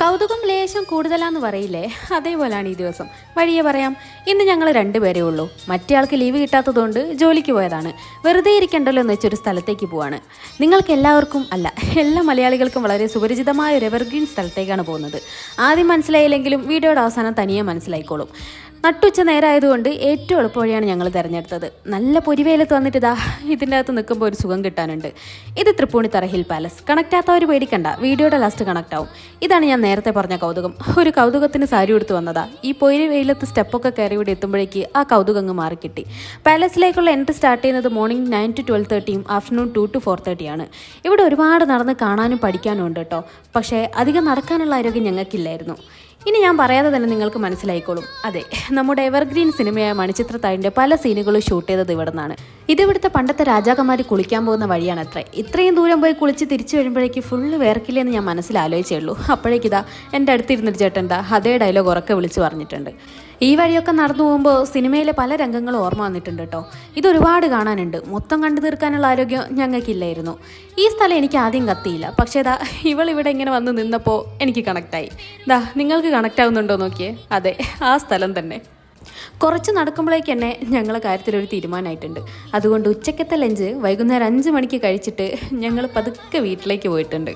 കൗതുകം ലേശം കൂടുതലാന്ന് പറയില്ലേ? അതേപോലെയാണ് ഈ ദിവസം. വഴിയെ പറയാം ഇന്ന് ഞങ്ങൾ രണ്ടുപേരേ ഉള്ളൂ. മറ്റേ ആൾക്ക് ലീവ് കിട്ടാത്തതുകൊണ്ട് ജോലിക്ക് പോയതാണ്. വെറുതെ ഇരിക്കണ്ടല്ലോ എന്ന് വെച്ചൊരു സ്ഥലത്തേക്ക് പോവാണ്. നിങ്ങൾക്ക് എല്ലാവർക്കും അല്ല എല്ലാ മലയാളികൾക്കും വളരെ സുപരിചിതമായ ഒരു എവർഗ്രീൻ സ്ഥലത്തേക്കാണ് പോകുന്നത്. ആദ്യം മനസ്സിലായില്ലെങ്കിലും വീഡിയോയുടെ അവസാനം തനിയെ മനസ്സിലായിക്കോളും. നട്ടുച്ച നേരമായതുകൊണ്ട് ഏറ്റവും എളുപ്പവഴിയാണ് ഞങ്ങൾ തിരഞ്ഞെടുത്തത്. നല്ല പൊരിവേലത്ത് വന്നിട്ട് ഇതാ ഇതിന്റെ അകത്ത് നിൽക്കുമ്പോൾ ഒരു സുഖം കിട്ടാനുണ്ട്. ഇത് തൃപ്പൂണിത്തറ ഹിൽ പാലസ്. കണക്ട് ആത്തവർ പേടിക്കണ്ട. വീഡിയോയുടെ ലാസ്റ്റ് കണക്ട് ആവും ഇതാണ് ഞാൻ നേരത്തെ പറഞ്ഞ കൗതുകം. ഒരു കൗതുകത്തിന് സാരി എടുത്ത് വന്നതാ. ഈ പൊരി വെയിലത്ത് സ്റ്റെപ്പൊക്കെ കയറി ഇവിടെ എത്തുമ്പോഴേക്ക് ആ കൗതുകം അങ്ങ് മാറിക്കിട്ടി. പാലസിലേക്കുള്ള എൻട്രി സ്റ്റാർട്ട് ചെയ്യുന്നത് മോർണിംഗ് നയൻ ടു ട്വൽവ് തേർട്ടിയും ആഫ്റ്റർനൂൺ ടു ടു ഫോർ തേർട്ടിയാണ് ഇവിടെ ഒരുപാട് നടന്ന് കാണാനും പഠിക്കാനും ഉണ്ട് കേട്ടോ പക്ഷേ അധികം നടക്കാനുള്ള ആരോഗ്യം ഞങ്ങൾക്കില്ലായിരുന്നു. ഇനി ഞാൻ പറയാതെ തന്നെ നിങ്ങൾക്ക് മനസ്സിലായിക്കോളും. അതെ നമ്മുടെ എവർഗ്രീൻ സിനിമയായ മണിച്ചിത്രത്താഴിന്റെ പല സീനുകളും ഷൂട്ട് ചെയ്തത് ഇവിടെ നിന്നാണ് ഇതിവിടുത്തെ പണ്ടത്തെ രാജാക്കന്മാർ കുളിക്കാൻ പോകുന്ന വഴിയാണ് അത്ര. ഇത്രയും ദൂരം പോയി കുളിച്ച് തിരിച്ചു വരുമ്പോഴേക്ക് ഫുള്ള് വേർക്കില്ലെന്ന് ഞാൻ മനസ്സിൽ ഉള്ളൂ അപ്പോഴേക്കിതാ എന്റെ അടുത്തിരുന്നൊരു ചേട്ടൻ എന്താ അതേ ഡയലോഗ് ഉറക്കെ വിളിച്ച് പറഞ്ഞിട്ടുണ്ട്. ഈ വഴിയൊക്കെ നടന്നു പോകുമ്പോൾ സിനിമയിലെ പല രംഗങ്ങളും ഓർമ്മ വന്നിട്ടുണ്ട് കേട്ടോ ഇതൊരുപാട് കാണാനുണ്ട്. മൊത്തം കണ്ടു തീർക്കാനുള്ള ആരോഗ്യം ഞങ്ങൾക്കില്ലായിരുന്നു. ഈ സ്ഥലം എനിക്ക് ആദ്യം കത്തിയില്ല. പക്ഷേ ദാ ഇവൾ ഇവിടെ ഇങ്ങനെ വന്ന് നിന്നപ്പോൾ എനിക്ക് കണക്റ്റായി ദാ നിങ്ങൾക്ക് കണക്റ്റ് ആവുന്നുണ്ടോ നോക്കിയേ? അതെ ആ സ്ഥലം തന്നെ. കുറച്ച് നടക്കുമ്പോഴേക്ക് തന്നെ ഞങ്ങൾ കാര്യത്തിലൊരു തീരുമാനമായിട്ടുണ്ട് അതുകൊണ്ട് ഉച്ചക്കത്തെ ലഞ്ച് വൈകുന്നേരം അഞ്ച് മണിക്ക് കഴിച്ചിട്ട് ഞങ്ങൾ പതുക്കെ വീട്ടിലേക്ക് പോയിട്ടുണ്ട്.